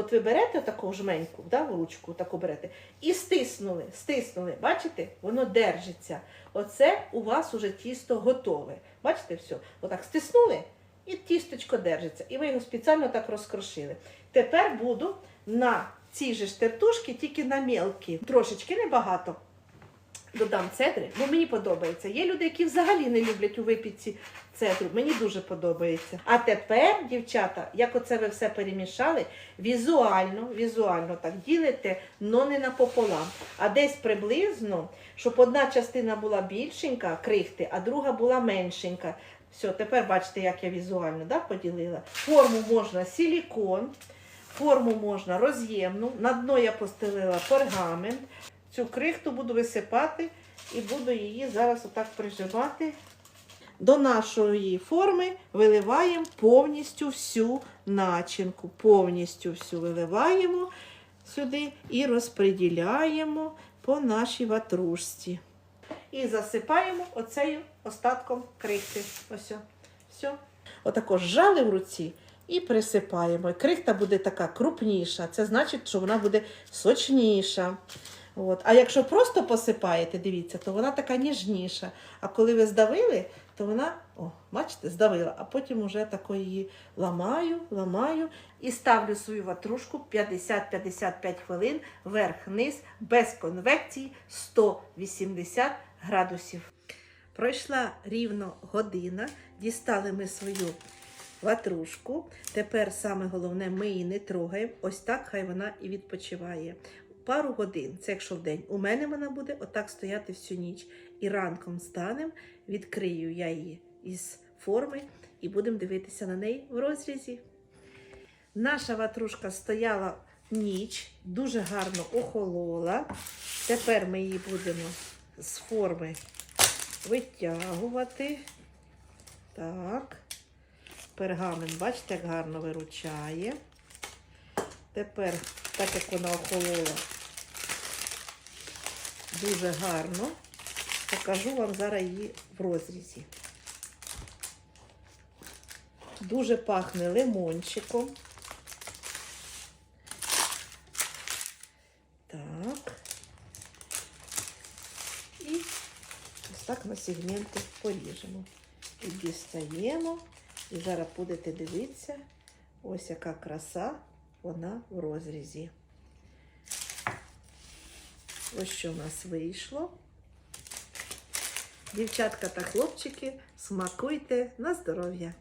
От ви берете таку жменьку, да, ручку таку берете, і стиснули, стиснули. Бачите, воно держиться. Оце у вас уже тісто готове. Бачите, все. Отак стиснули, і тісточко держиться. І ви його спеціально так розкрошили. Тепер буду на цій же тертушки тільки на мелкі, трошечки небагато. Додам цедри, бо мені подобається. Є люди, які взагалі не люблять у випічці цедру. Мені дуже подобається. А тепер, дівчата, як оце ви все перемішали, візуально, візуально так ділите, но не напополам. А десь приблизно, щоб одна частина була більшенька, крихти, а друга була меншенька. Все, тепер бачите, як я візуально да, поділила. Форму можна силікон, форму можна роз'ємну. На дно я постелила пергамент. Цю крихту буду висипати і буду її зараз отак прижимати. До нашої форми виливаємо повністю всю начинку. Повністю всю виливаємо сюди і розподіляємо по нашій ватрушці. І засипаємо оцею остатком крихти. Ось. Все. Отако зжали в руці і присипаємо. Крихта буде така крупніша. Це значить, що вона буде сочніша. От. А якщо просто посипаєте, дивіться, то вона така ніжніша. А коли ви здавили, то вона, о, бачите, здавила, а потім уже тако її ламаю, ламаю і ставлю свою ватрушку 50-55 хвилин вверх-вниз, без конвекції 180 градусів. Пройшла рівно година, дістали ми свою ватрушку. Тепер саме головне, ми її не трогаємо. Ось так хай вона і відпочиває. Пару годин, це якщо в день. У мене вона буде отак стояти всю ніч. І ранком станем, відкрию я її із форми і будемо дивитися на неї в розрізі. Наша ватрушка стояла ніч, дуже гарно охолола. Тепер ми її будемо з форми витягувати. Так. Пергамент, бачите, як гарно виручає. Тепер, так як вона охолола, дуже гарно. Покажу вам зараз її в розрізі. Дуже пахне лимончиком. Так. І ось так на сегменти поріжемо. І дістаємо. І зараз будете дивитися, ось яка краса вона в розрізі. Ось що в нас вийшло. Дівчатка та хлопчики, смакуйте на здоров'я!